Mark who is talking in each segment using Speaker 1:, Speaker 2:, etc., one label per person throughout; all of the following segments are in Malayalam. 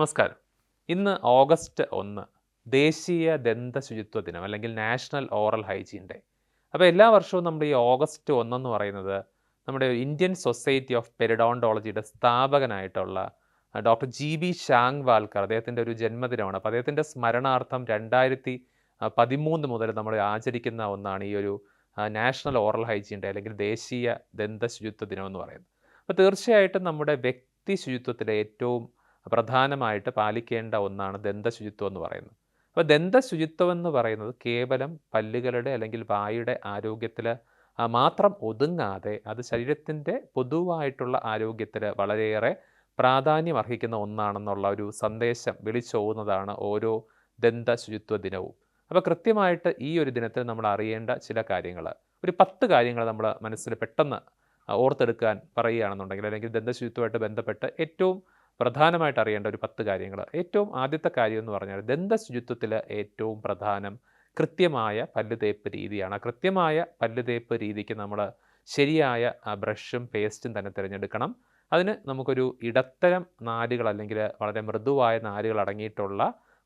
Speaker 1: നമസ്കാരം. ഇന്ന് ഓഗസ്റ്റ് ഒന്ന് ദേശീയ ദന്ത ശുചിത്വ ദിനം അല്ലെങ്കിൽ നാഷണൽ ഓറൽ ഹൈജീൻ ഡേ അപ്പോൾ എല്ലാ വർഷവും നമ്മുടെ ഈ ഓഗസ്റ്റ് ഒന്നെന്ന് പറയുന്നത് നമ്മുടെ ഇന്ത്യൻ സൊസൈറ്റി ഓഫ് പെരിഡോണ്ടോളജിയുടെ സ്ഥാപകനായിട്ടുള്ള doctor G B Shankwalkar അദ്ദേഹത്തിന്റെ ഒരു ജന്മദിനമാണ്. അപ്പോൾ അദ്ദേഹത്തിന്റെ സ്മരണാർത്ഥം രണ്ടായിരത്തി പതിമൂന്ന് മുതൽ നമ്മൾ ആചരിക്കുന്ന ഒന്നാണ് ഈ ഒരു നാഷണൽ ഓറൽ ഹൈജീൻ ഡേ അല്ലെങ്കിൽ ദേശീയ ദന്ത ശുചിത്വ ദിനം എന്ന് പറയുന്നത്. അപ്പോൾ തീർച്ചയായിട്ടും നമ്മുടെ വ്യക്തി ശുചിത്വത്തിലെ ഏറ്റവും പ്രധാനമായിട്ട് പാലിക്കേണ്ട ഒന്നാണ് ദന്തശുചിത്വം എന്ന് പറയുന്നത്. അപ്പോൾ ദന്തശുചിത്വം എന്ന് പറയുന്നത് കേവലം പല്ലുകളുടെ അല്ലെങ്കിൽ വായുടെ ആരോഗ്യത്തിൽ മാത്രം ഒതുങ്ങാതെ അത് ശരീരത്തിന്റെ പൊതുവായിട്ടുള്ള ആരോഗ്യത്തിൽ വളരെയേറെ പ്രാധാന്യം അർഹിക്കുന്ന ഒന്നാണെന്നുള്ള ഒരു സന്ദേശം വിളിച്ചോകുന്നതാണ് ഓരോ ദന്തശുചിത്വ ദിനവും. അപ്പോൾ കൃത്യമായിട്ട് ഈ ഒരു ദിനത്തിൽ നമ്മൾ അറിയേണ്ട ചില കാര്യങ്ങൾ. ഒരു പത്ത് കാര്യങ്ങൾ നമ്മൾ മനസ്സിൽ പെട്ടെന്ന് ഓർത്തെടുക്കാൻ പറയുകയാണെന്നുണ്ടെങ്കിൽ അല്ലെങ്കിൽ ദന്തശുചിത്വമായിട്ട് ബന്ധപ്പെട്ട് ഏറ്റവും പ്രധാനമായിട്ട് അറിയേണ്ട ഒരു പത്ത് കാര്യങ്ങൾ ഏറ്റവും ആദ്യത്തെ കാര്യം എന്ന് പറഞ്ഞാൽ ദന്തശുചിത്വത്തിൽ ഏറ്റവും പ്രധാനം കൃത്യമായ പല്ല് തേപ്പ് രീതിയാണ്. ആ കൃത്യമായ പല്ല് തേപ്പ് രീതിക്ക് നമ്മൾ ശരിയായ ബ്രഷും പേസ്റ്റും തന്നെ തിരഞ്ഞെടുക്കണം. അതിന് നമുക്കൊരു ഇടത്തരം നാരുകൾ അല്ലെങ്കിൽ വളരെ മൃദുവായ നാരുകൾ അടങ്ങിയിട്ടുള്ള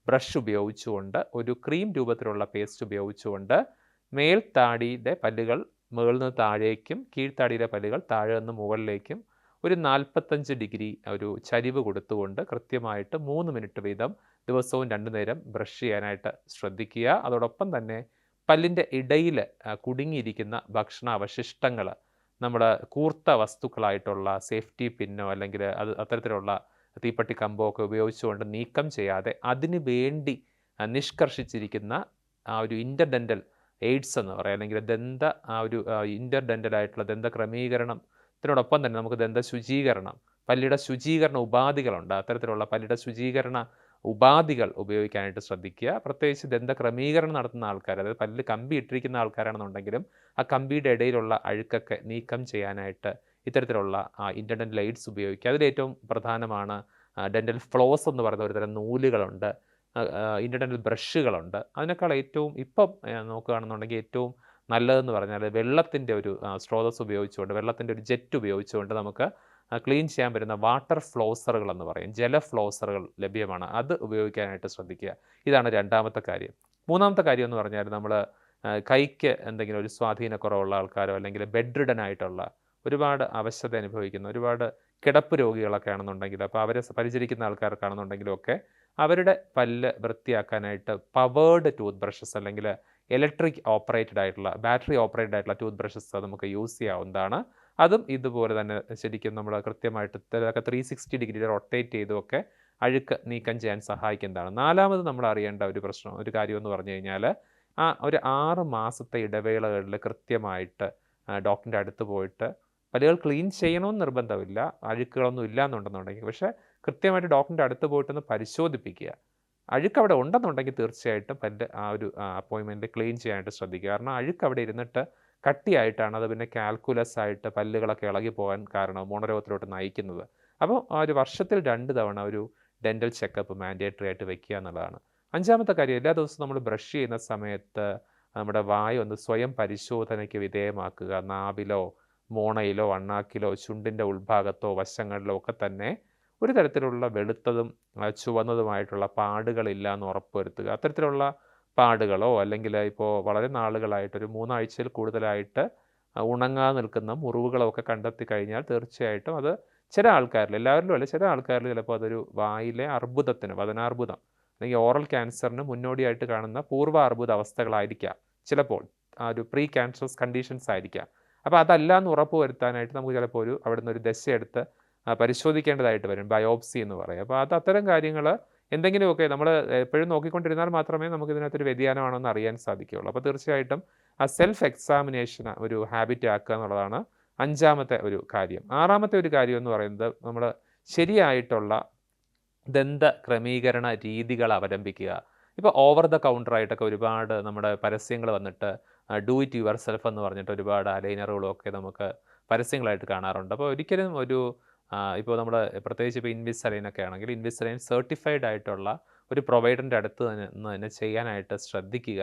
Speaker 1: ബ്രഷ് ഉപയോഗിച്ചുകൊണ്ട് ഒരു ക്രീം രൂപത്തിലുള്ള പേസ്റ്റ് ഉപയോഗിച്ചുകൊണ്ട് മേൽത്താടിയുടെ പല്ലുകൾ മുകളിൽ നിന്ന് താഴേക്കും കീഴ്ത്താടിയിലെ പല്ലുകൾ താഴെ നിന്ന് മുകളിലേക്കും ഒരു നാൽപ്പത്തഞ്ച് ഡിഗ്രി ഒരു ചരിവ് കൊടുത്തുകൊണ്ട് കൃത്യമായിട്ട് മൂന്ന് മിനിറ്റ് വീതം ദിവസവും രണ്ടു നേരം ബ്രഷ് ചെയ്യാനായിട്ട് ശ്രദ്ധിക്കുക. അതോടൊപ്പം തന്നെ പല്ലിന്റെ ഇടയിൽ കുടുങ്ങിയിരിക്കുന്ന ഭക്ഷണ അവശിഷ്ടങ്ങൾ നമ്മുടെ കൂർത്ത വസ്തുക്കളായിട്ടുള്ള സേഫ്റ്റി പിന്നോ അല്ലെങ്കിൽ അത് അത്തരത്തിലുള്ള തീപ്പട്ടി കമ്പോ ഒക്കെ ഉപയോഗിച്ചുകൊണ്ട് നീക്കം ചെയ്യാതെ അതിന് വേണ്ടി നിഷ്കർഷിച്ചിരിക്കുന്ന ആ ഒരു ഇന്റർഡെന്റൽ എയ്ഡ്സ് എന്ന് പറയാം. അല്ലെങ്കിൽ ദന്ത ആ ഒരു ഇന്റർഡെന്റൽ ആയിട്ടുള്ള ദന്ത ക്രമീകരണം ഇതിനോടൊപ്പം തന്നെ നമുക്ക് ദന്ത ശുചീകരണം പല്ലിയുടെ ശുചീകരണ ഉപാധികളുണ്ട്. അത്തരത്തിലുള്ള പല്ലിയുടെ ശുചീകരണ ഉപാധികൾ ഉപയോഗിക്കാനായിട്ട് ശ്രദ്ധിക്കുക. പ്രത്യേകിച്ച് ദന്ത ക്രമീകരണം നടത്തുന്ന ആൾക്കാർ അതായത് പല്ല് കമ്പി ഇട്ടിരിക്കുന്ന ആൾക്കാരാണെന്നുണ്ടെങ്കിലും ആ കമ്പിയുടെ ഇടയിലുള്ള അഴുക്കൊക്കെ നീക്കം ചെയ്യാനായിട്ട് ഇത്തരത്തിലുള്ള ഇന്റർഡൻ ലൈറ്റ്സ് ഉപയോഗിക്കുക. അതിലേറ്റവും പ്രധാനമാണ് ഡെന്റൽ ഫ്ലോസ് എന്ന് പറയുന്ന ഒരുതരം നൂലുകളുണ്ട്. ഇന്റർഡെന്റൽ ബ്രഷുകളുണ്ട്. അതിനേക്കാൾ ഏറ്റവും ഇപ്പം നോക്കുകയാണെന്നുണ്ടെങ്കിൽ ഏറ്റവും നല്ലതെന്ന് പറഞ്ഞാൽ വെള്ളത്തിന്റെ ഒരു സ്രോതസ് ഉപയോഗിച്ചുകൊണ്ട് വെള്ളത്തിന്റെ ഒരു ജെറ്റ് ഉപയോഗിച്ചുകൊണ്ട് നമുക്ക് ക്ലീൻ ചെയ്യാൻ പറ്റുന്ന വാട്ടർ ഫ്ലോസറുകൾ എന്ന് പറയും. ജല ഫ്ലോസറുകൾ ലഭ്യമാണ്. അത് ഉപയോഗിക്കാനായിട്ട് ശ്രദ്ധിക്കുക. ഇതാണ് രണ്ടാമത്തെ കാര്യം. മൂന്നാമത്തെ കാര്യം എന്ന് പറഞ്ഞാൽ നമ്മൾ കൈക്ക് എന്തെങ്കിലും ഒരു സ്വാധീനക്കുറവുള്ള ആൾക്കാരോ അല്ലെങ്കിൽ ബെഡ് റിഡൻ ആയിട്ടുള്ള ഒരുപാട് അവശത അനുഭവിക്കുന്ന ഒരുപാട് കിടപ്പ് രോഗികളൊക്കെ ആണെന്നുണ്ടെങ്കിൽ അപ്പോൾ അവരെ പരിചരിക്കുന്ന ആൾക്കാർക്കാണെന്നുണ്ടെങ്കിലും ഒക്കെ അവരുടെ പല്ല് വൃത്തിയാക്കാനായിട്ട് പവേർഡ് ടൂത്ത് ബ്രഷസ് അല്ലെങ്കിൽ ഇലക്ട്രിക് ഓപ്പറേറ്റഡ് ആയിട്ടുള്ള ബാറ്ററി ഓപ്പറേറ്റഡ് ആയിട്ടുള്ള ടൂത്ത് ബ്രഷസ് നമുക്ക് യൂസ് ചെയ്യാവുന്നതാണ്. അതും ഇതുപോലെ തന്നെ ശരിക്കും നമ്മൾ കൃത്യമായിട്ട് ഇതൊക്കെ ത്രീ സിക്സ്റ്റി ഡിഗ്രി റൊട്ടേറ്റ് ചെയ്തുമൊക്കെ അഴുക്ക് നീക്കം ചെയ്യാൻ സഹായിക്കുന്നതാണ്. നാലാമത് നമ്മൾ അറിയേണ്ട ഒരു പ്രശ്നം ഒരു കാര്യം എന്ന് പറഞ്ഞു കഴിഞ്ഞാൽ ആ ഒരു ആറ് മാസത്തെ ഇടവേളകളിൽ കൃത്യമായിട്ട് ഡോക്ടറിന്റെ അടുത്ത് പോയിട്ട് പല്ലുകൾ ക്ലീൻ ചെയ്യണമെന്ന് നിർബന്ധമില്ല അഴുക്കുകളൊന്നും ഇല്ല എന്നുണ്ടെന്നുണ്ടെങ്കിൽ പക്ഷേ കൃത്യമായിട്ട് ഡോക്ടറിന്റെ അടുത്ത് പോയിട്ടൊന്ന് പരിശോധിപ്പിക്കുക. അഴുക്ക് അവിടെ ഉണ്ടെന്നുണ്ടെങ്കിൽ തീർച്ചയായിട്ടും പല്ല് ആ ഒരു അപ്പോയിൻമെന്റ് ക്ലീൻ ചെയ്യാനായിട്ട് ശ്രദ്ധിക്കുക. കാരണം അഴുക്ക് അവിടെ ഇരുന്നിട്ട് കട്ടിയായിട്ടാണ് അത് പിന്നെ കാൽക്കുലസ് ആയിട്ട് പല്ലുകളൊക്കെ ഇളകി പോകാൻ കാരണം മോണരോഗത്തിലോട്ട് നയിക്കുന്നത്. അപ്പോൾ ഒരു വർഷത്തിൽ രണ്ട് തവണ ഒരു ഡെന്റൽ ചെക്കപ്പ് മാൻഡേറ്ററി ആയിട്ട് വെക്കുക എന്നുള്ളതാണ്. അഞ്ചാമത്തെ കാര്യം എല്ലാ ദിവസവും നമ്മൾ ബ്രഷ് ചെയ്യുന്ന സമയത്ത് നമ്മുടെ വായ ഒന്ന് സ്വയം പരിശോധനയ്ക്ക് വിധേയമാക്കുക. നാവിലോ മോണയിലോ അണ്ണാക്കിലോ ചുണ്ടിന്റെ ഉൾഭാഗത്തോ വശങ്ങളിലോ ഒക്കെ തന്നെ ഒരു തരത്തിലുള്ള വെളുത്തതും ചുവന്നതുമായിട്ടുള്ള പാടുകളില്ല എന്ന് ഉറപ്പുവരുത്തുക. അത്തരത്തിലുള്ള പാടുകളോ അല്ലെങ്കിൽ ഇപ്പോൾ വളരെ നാളുകളായിട്ട് ഒരു മൂന്നാഴ്ചയിൽ കൂടുതലായിട്ട് ഉണങ്ങാതെ നിൽക്കുന്ന മുറിവുകളോ ഒക്കെ കണ്ടെത്തി കഴിഞ്ഞാൽ തീർച്ചയായിട്ടും അത് ചില ആൾക്കാരിൽ എല്ലാവരിലും അല്ല ചില ആൾക്കാരിൽ ചിലപ്പോൾ അതൊരു വായിലെ അർബുദത്തിന് വതനാർബുദം അല്ലെങ്കിൽ ഓറൽ ക്യാൻസറിന് മുന്നോടിയായിട്ട് കാണുന്ന പൂർവ അർബുദ അവസ്ഥകളായിരിക്കാം ചിലപ്പോൾ. ആ ഒരു പ്രീ ക്യാൻസറസ് കണ്ടീഷൻസ് ആയിരിക്കാം അപ്പോൾ അതല്ല എന്ന് ഉറപ്പ് വരുത്താനായിട്ട് നമുക്ക് ചിലപ്പോൾ ഒരു അവിടുന്ന് ഒരു ദശയെടുത്ത് പരിശോധിക്കേണ്ടതായിട്ട് വരും. ബയോപ്സി എന്ന് പറയും. അപ്പോൾ അത് അത്തരം കാര്യങ്ങൾ എന്തെങ്കിലുമൊക്കെ നമ്മൾ എപ്പോഴും നോക്കിക്കൊണ്ടിരുന്നാൽ മാത്രമേ നമുക്ക് ഇതിനകത്തൊരു വ്യതിയാനമാണോ എന്ന് അറിയാൻ സാധിക്കുകയുള്ളൂ. അപ്പോൾ തീർച്ചയായിട്ടും ആ സെൽഫ് എക്സാമിനേഷൻ ഒരു ഹാബിറ്റ് ആക്കുക എന്നുള്ളതാണ് അഞ്ചാമത്തെ ഒരു കാര്യം. ആറാമത്തെ ഒരു കാര്യം എന്ന് പറയുന്നത് നമ്മൾ ശരിയായിട്ടുള്ള ദന്ത ക്രമീകരണ രീതികൾ അവലംബിക്കുക. ഇപ്പോൾ ഓവർ ദ കൗണ്ടറായിട്ടൊക്കെ ഒരുപാട് നമ്മുടെ പരസ്യങ്ങൾ വന്നിട്ട് ഡു ഇറ്റ് യുവർ സെൽഫ് എന്ന് പറഞ്ഞിട്ട് ഒരുപാട് അലൈനറുകളൊക്കെ നമുക്ക് പരസ്യങ്ങളായിട്ട് കാണാറുണ്ട്. അപ്പോൾ ഒരിക്കലും ഒരു ഇപ്പോൾ നമ്മുടെ പ്രത്യേകിച്ച് ഇപ്പോൾ ഒക്കെ ആണെങ്കിൽ ഇൻവിസ് അലൈൻ സർട്ടിഫൈഡ് ആയിട്ടുള്ള ഒരു പ്രൊവൈഡറിന്റെ അടുത്ത് തന്നെ തന്നെ ചെയ്യാനായിട്ട് ശ്രദ്ധിക്കുക.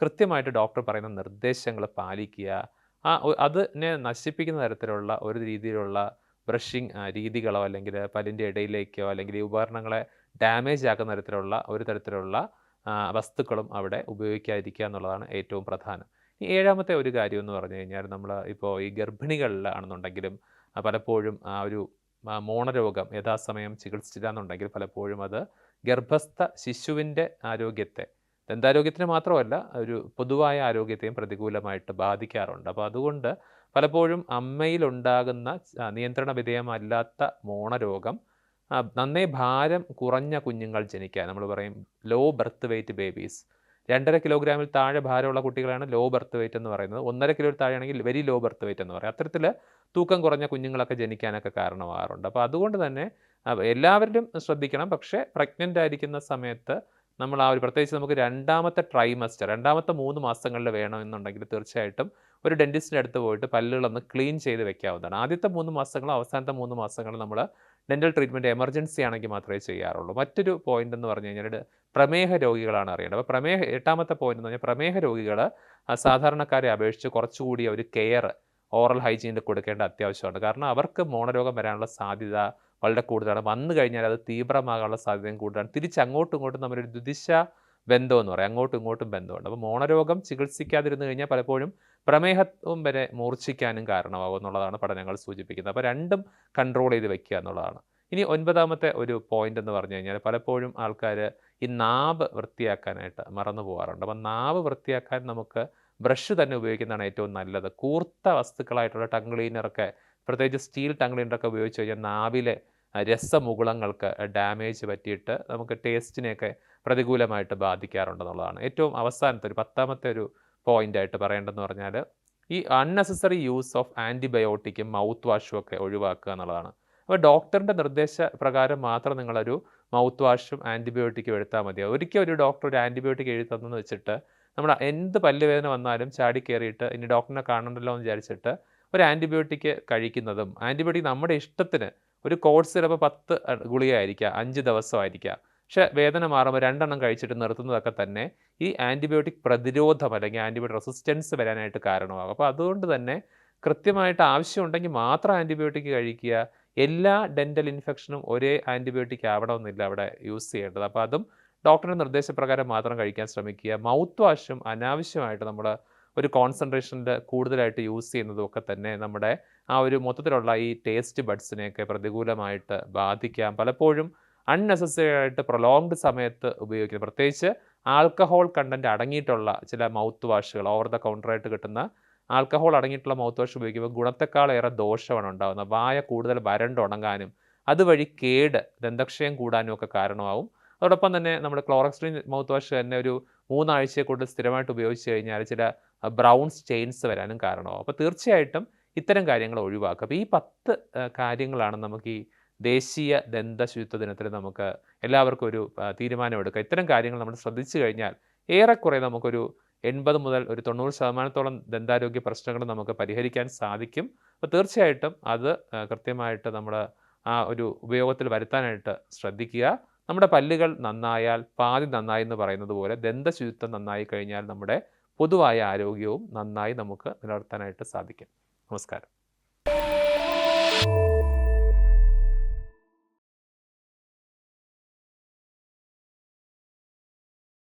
Speaker 1: കൃത്യമായിട്ട് ഡോക്ടർ പറയുന്ന നിർദ്ദേശങ്ങൾ പാലിക്കുക. ആ അതിനെ നശിപ്പിക്കുന്ന തരത്തിലുള്ള ഒരു രീതിയിലുള്ള ബ്രഷിങ് രീതികളോ അല്ലെങ്കിൽ പല്ലിന്റെ ഇടയിലേക്കോ അല്ലെങ്കിൽ ഈ ഉപകരണങ്ങളെ ഡാമേജ് ആക്കുന്ന തരത്തിലുള്ള ഒരു തരത്തിലുള്ള വസ്തുക്കളും അവിടെ ഉപയോഗിക്കാതിരിക്കുക എന്നുള്ളതാണ് ഏറ്റവും പ്രധാനം. ഈ ഏഴാമത്തെ ഒരു കാര്യം എന്ന് പറഞ്ഞു കഴിഞ്ഞാൽ നമ്മൾ ഇപ്പോൾ ഈ ഗർഭിണികളിലാണെന്നുണ്ടെങ്കിലും പലപ്പോഴും ആ ഒരു മോണരോഗം യഥാസമയം ചികിത്സിച്ചില്ല എന്നുണ്ടെങ്കിൽ പലപ്പോഴും അത് ഗർഭസ്ഥ ശിശുവിന്റെ ആരോഗ്യത്തെ ദന്താരോഗ്യത്തിന് മാത്രമല്ല ഒരു പൊതുവായ ആരോഗ്യത്തെയും പ്രതികൂലമായിട്ട് ബാധിക്കാറുണ്ട്. അപ്പോൾ അതുകൊണ്ട് പലപ്പോഴും അമ്മയിലുണ്ടാകുന്ന നിയന്ത്രണ വിധേയമല്ലാത്ത മോണരോഗം നന്നേ ഭാരം കുറഞ്ഞ കുഞ്ഞുങ്ങൾ ജനിക്കുക നമ്മൾ പറയും ലോ ബർത്ത് വെയ്റ്റ് ബേബീസ് രണ്ടര കിലോഗ്രാമിൽ താഴെ ഭാരമുള്ള കുട്ടികളാണ് ലോ ബർത്ത് വെയിറ്റ് എന്ന് പറയുന്നത്. ഒന്നര കിലോയിൽ താഴെയാണെങ്കിൽ വെരി ലോ ബർത്ത് വെയിറ്റ് എന്ന് പറയും. അത്തരത്തിൽ തൂക്കം കുറഞ്ഞ കുഞ്ഞുങ്ങളൊക്കെ ജനിക്കാനൊക്കെ കാരണമാകാറുണ്ട് അപ്പോൾ അതുകൊണ്ട് തന്നെ എല്ലാവരിലും ശ്രദ്ധിക്കണം. പക്ഷേ പ്രഗ്നന്റ് ആയിരിക്കുന്ന സമയത്ത് നമ്മൾ ആ ഒരു പ്രത്യേകിച്ച് നമുക്ക് രണ്ടാമത്തെ ട്രൈമസ്റ്റർ രണ്ടാമത്തെ മൂന്ന് മാസങ്ങളിൽ വേണമെന്നുണ്ടെങ്കിൽ തീർച്ചയായിട്ടും ഒരു ഡെന്റിസ്റ്റിന്റെ അടുത്ത് പോയിട്ട് പല്ലുകളൊന്ന് ക്ലീൻ ചെയ്ത് വെക്കാവുന്നതാണ്. ആദ്യത്തെ മൂന്ന് മാസങ്ങളും അവസാനത്തെ മൂന്ന് മാസങ്ങളും നമ്മൾ ഡെന്റൽ ട്രീറ്റ്മെന്റ് എമർജൻസി ആണെങ്കിൽ മാത്രമേ ചെയ്യാറുള്ളൂ. മറ്റൊരു പോയിന്റ് എന്ന് പറഞ്ഞു കഴിഞ്ഞാൽ പ്രമേഹ രോഗികളാണ് അറിയേണ്ടത്. അപ്പോൾ പ്രമേഹ എട്ടാമത്തെ പോയിന്റ് എന്ന് പറഞ്ഞാൽ പ്രമേഹ രോഗികൾ സാധാരണക്കാരെ അപേക്ഷിച്ച് കുറച്ചുകൂടി ഒരു കെയർ ഓറൽ ഹൈജീനിൽ കൊടുക്കേണ്ട അത്യാവശ്യമുണ്ട് കാരണം അവർക്ക് മോണരോഗം വരാനുള്ള സാധ്യത വളരെ കൂടുതലാണ്. വന്നു കഴിഞ്ഞാൽ അത് തീവ്രമാകാനുള്ള സാധ്യതയും കൂടുതലാണ്. തിരിച്ച് അങ്ങോട്ടും ഇങ്ങോട്ടും ഒരു ദ്വിദിശ ബന്ധം എന്ന് പറയും. അങ്ങോട്ടും ഇങ്ങോട്ടും ബന്ധമുണ്ട്. അപ്പോൾ മോണരോഗം ചികിത്സിക്കാതിരുന്നു കഴിഞ്ഞാൽ പലപ്പോഴും പ്രമേഹത്വം വരെ മൂർച്ഛിക്കാനും കാരണമാകും എന്നുള്ളതാണ് പഠനങ്ങൾ സൂചിപ്പിക്കുന്നത്. അപ്പോൾ രണ്ടും കൺട്രോൾ ചെയ്ത് വെക്കുക എന്നുള്ളതാണ്. ഇനി ഒൻപതാമത്തെ ഒരു പോയിന്റ് എന്ന് പറഞ്ഞു കഴിഞ്ഞാൽ പലപ്പോഴും ആൾക്കാർ ഈ നാവ് വൃത്തിയാക്കാനായിട്ട് മറന്നു പോകാറുണ്ട്. അപ്പം നാവ് വൃത്തിയാക്കാൻ നമുക്ക് ബ്രഷ് തന്നെ ഉപയോഗിക്കുന്നതാണ് ഏറ്റവും നല്ലത്. കൂർത്ത വസ്തുക്കളായിട്ടുള്ള ടങ് ക്ലീനറൊക്കെ പ്രത്യേകിച്ച് സ്റ്റീൽ ടങ് ക്ലീനറൊക്കെ ഉപയോഗിച്ച് കഴിഞ്ഞാൽ നാവിലെ രസമുകുളങ്ങൾക്ക് ഡാമേജ് പറ്റിയിട്ട് നമുക്ക് ടേസ്റ്റിനെയൊക്കെ പ്രതികൂലമായിട്ട് ബാധിക്കാറുണ്ടെന്നുള്ളതാണ്. ഏറ്റവും അവസാനത്തെ ഒരു പത്താമത്തെ ഒരു പോയിന്റായിട്ട് പറയേണ്ടതെന്ന് പറഞ്ഞാൽ ഈ അൺനെസസറി യൂസ് ഓഫ് ആന്റിബയോട്ടിക്കും മൗത്ത് വാഷും ഒക്കെ ഒഴിവാക്കുക എന്നുള്ളതാണ്. അപ്പോൾ ഡോക്ടറിന്റെ നിർദ്ദേശപ്രകാരം മാത്രം നിങ്ങളൊരു മൗത്ത് വാഷും ആന്റിബയോട്ടിക്കും എടുത്താൽ മതിയാവും. ഒരിക്കൽ ഒരു ഡോക്ടർ ഒരു ആന്റിബയോട്ടിക് എഴുതി തന്നെന്ന് വെച്ചിട്ട് നമ്മൾ എന്ത് പല്ലുവേദന വന്നാലും ചാടി കയറിയിട്ട് ഇനി ഡോക്ടറിനെ കാണണ്ടല്ലോ എന്ന് വിചാരിച്ചിട്ട് ഒരു ആന്റിബയോട്ടിക് കഴിക്കുന്നതും ആന്റിബയോട്ടിക് നമ്മുടെ ഇഷ്ടത്തിന് ഒരു കോഴ്സ് ചിലപ്പോൾ പത്ത് ഗുളികയായിരിക്കാം അഞ്ച് ദിവസമായിരിക്കാം. പക്ഷേ വേദന മാറുമ്പോൾ രണ്ടെണ്ണം കഴിച്ചിട്ട് നിർത്തുന്നതൊക്കെ തന്നെ ഈ ആന്റിബയോട്ടിക് പ്രതിരോധം അല്ലെങ്കിൽ ആന്റിബയോട്ടിക് റെസിസ്റ്റൻസ് വരാനായിട്ട് കാരണമാകും. അപ്പോൾ അതുകൊണ്ട് തന്നെ കൃത്യമായിട്ട് ആവശ്യമുണ്ടെങ്കിൽ മാത്രം ആന്റിബയോട്ടിക് കഴിക്കുക. എല്ലാ ഡെന്റൽ ഇൻഫെക്ഷനും ഒരേ ആന്റിബയോട്ടിക് ആവണമെന്നില്ല അവിടെ യൂസ് ചെയ്യേണ്ടത്. അപ്പോൾ അതും ഡോക്ടറുടെ നിർദ്ദേശപ്രകാരം മാത്രം കഴിക്കാൻ ശ്രമിക്കുക. മൗത്ത് വാഷും അനാവശ്യമായിട്ട് നമ്മൾ ഒരു കോൺസെൻട്രേഷനിൽ കൂടുതലായിട്ട് യൂസ് ചെയ്യുന്നതും ഒക്കെ തന്നെ നമ്മുടെ ആ ഒരു മൊത്തത്തിലുള്ള ഈ ടേസ്റ്റ് ബഡ്സിനെയൊക്കെ പ്രതികൂലമായിട്ട് ബാധിക്കാം. പലപ്പോഴും അൺനെസസറി ആയിട്ട് പ്രൊലോങ്ഡ് സമയത്ത് ഉപയോഗിക്കുന്നത് പ്രത്യേകിച്ച് ആൽക്കഹോൾ കണ്ടന്റ് അടങ്ങിയിട്ടുള്ള ചില മൗത്ത് വാഷുകൾ ഓവർ ദ കൗണ്ടറായിട്ട് കിട്ടുന്ന ആൽക്കഹോൾ അടങ്ങിയിട്ടുള്ള മൗത്ത് വാഷ് ഉപയോഗിക്കുമ്പോൾ ഗുണത്തെക്കാളേറെ ദോഷമാണ് ഉണ്ടാകുന്നത്. വായ കൂടുതൽ വരണ്ട് ഉണങ്ങാനും അതുവഴി കേട് ദന്തക്ഷയം കൂടാനും ഒക്കെ കാരണമാവും. അതോടൊപ്പം തന്നെ നമ്മൾ ക്ലോറക്സ്ട്രീൻ മൗത്ത് വാഷ് തന്നെ ഒരു മൂന്നാഴ്ചയെ കൂടുതൽ സ്ഥിരമായിട്ട് ഉപയോഗിച്ച് കഴിഞ്ഞാൽ ചില ബ്രൗൺ സ്റ്റെയിൻസ് വരാനും കാരണമാവും. അപ്പോൾ തീർച്ചയായിട്ടും ഇത്തരം കാര്യങ്ങൾ ഒഴിവാക്കുക. അപ്പോൾ ഈ പത്ത് കാര്യങ്ങളാണ് നമുക്ക് ഈ ദേശീയ ദന്ത ശുചിത്വ ദിനത്തിൽ നമുക്ക് എല്ലാവർക്കും ഒരു തീരുമാനമെടുക്കുക ഇത്തരം കാര്യങ്ങൾ നമ്മൾ ശ്രദ്ധിച്ചു കഴിഞ്ഞാൽ ഏറെക്കുറെ നമുക്കൊരു എൺപത് മുതൽ ഒരു തൊണ്ണൂറ് ശതമാനത്തോളം ദന്താരോഗ്യ പ്രശ്നങ്ങൾ നമുക്ക് പരിഹരിക്കാൻ സാധിക്കും. അപ്പോൾ തീർച്ചയായിട്ടും അത് കൃത്യമായിട്ട് നമ്മൾ ആ ഒരു ഉപയോഗത്തിൽ വരുത്താനായിട്ട് ശ്രദ്ധിക്കുക. നമ്മുടെ പല്ലുകൾ നന്നായാൽ പാതി നന്നായി എന്ന് പറയുന്നത് പോലെ ദന്തശുചിത്വം നന്നായി കഴിഞ്ഞാൽ നമ്മുടെ പൊതുവായ ആരോഗ്യവും നന്നായി നമുക്ക് നിലനിർത്താനായിട്ട് സാധിക്കും. നമസ്കാരം